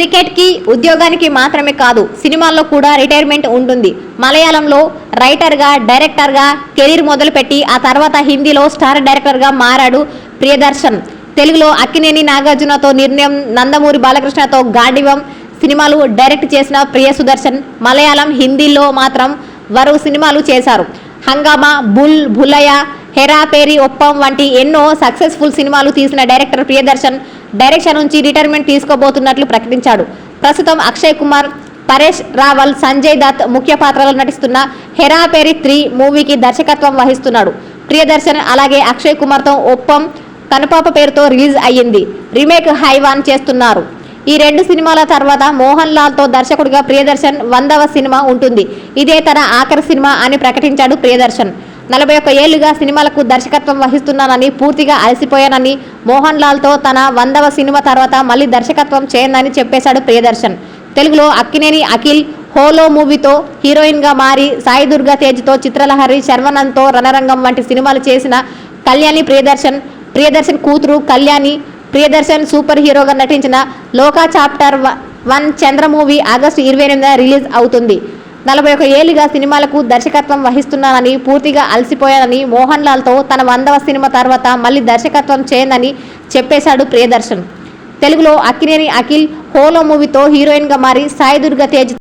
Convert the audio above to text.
క్రికెట్కి ఉద్యోగానికి మాత్రమే కాదు సినిమాల్లో కూడా రిటైర్మెంట్ ఉంటుంది. మలయాళంలో రైటర్గా డైరెక్టర్గా కెరీర్ మొదలుపెట్టి ఆ తర్వాత హిందీలో స్టార్ డైరెక్టర్గా మారాడు ప్రియదర్శన్. తెలుగులో అక్కినేని నాగార్జునతో నిర్ణయం నందమూరి బాలకృష్ణతో గాండివం సినిమాలు డైరెక్ట్ చేసిన ప్రియ సుదర్శన్ మలయాళం హిందీలో మాత్రం వరు సినిమాలు చేశారు. హంగామా బుల్ భులయ హెరాపేరి ఒప్పం వంటి ఎన్నో సక్సెస్ఫుల్ సినిమాలు తీసిన డైరెక్టర్ ప్రియదర్శన్ డైరెక్షన్ నుంచి రిటైర్మెంట్ తీసుకోబోతున్నట్లు ప్రకటించాడు. ప్రస్తుతం అక్షయ్ కుమార్ పరేష్ రావల్ సంజయ్ దత్ ముఖ్య పాత్రలో నటిస్తున్న హెరాపేరి త్రీ మూవీకి దర్శకత్వం వహిస్తున్నాడు. ప్రియదర్శన్ అలాగే అక్షయ్ కుమార్తో ఒప్పం కనుపాప పేరుతో రిలీజ్ అయ్యింది. రీమేక్ హైవాన్ చేస్తున్నారు. ఈ రెండు సినిమాల తర్వాత మోహన్ లాల్తో దర్శకుడిగా ప్రియదర్శన్ వందవ సినిమా ఉంటుంది. ఇదే తన ఆఖరి సినిమా అని ప్రకటించాడు ప్రియదర్శన్. నలభై ఒక్క ఏళ్ళుగా సినిమాలకు దర్శకత్వం వహిస్తున్నానని పూర్తిగా అలసిపోయానని మోహన్ లాల్తో తన వందవ సినిమా తర్వాత మళ్ళీ దర్శకత్వం చేయనని చెప్పేశాడు ప్రియదర్శన్. తెలుగులో అక్కినేని అఖిల్ హోలో మూవీతో హీరోయిన్గా మారి సాయి దుర్గా తేజ్తో చిత్రలహరి శర్వనంతో రణరంగం వంటి సినిమాలు చేసిన కళ్యాణి ప్రియదర్శన్ ప్రియదర్శన్ కూతురు కళ్యాణి ప్రియదర్శన్ సూపర్ హీరోగా నటించిన Lokah chapter one Chandra movie August ఇరవై ఎనిమిదిన రిలీజ్ అవుతుంది. నలభై ఒక ఏళ్ళుగా సినిమాలకు దర్శకత్వం వహిస్తున్నానని పూర్తిగా అలసిపోయానని మోహన్ లాల్తో తన వందవ సినిమా తర్వాత మళ్ళీ దర్శకత్వం చేయనని చెప్పేశాడు ప్రియదర్శన్. తెలుగులో అక్కినేని అఖిల్ హోలో మూవీతో హీరోయిన్గా మారి సాయి దుర్గా తేజ్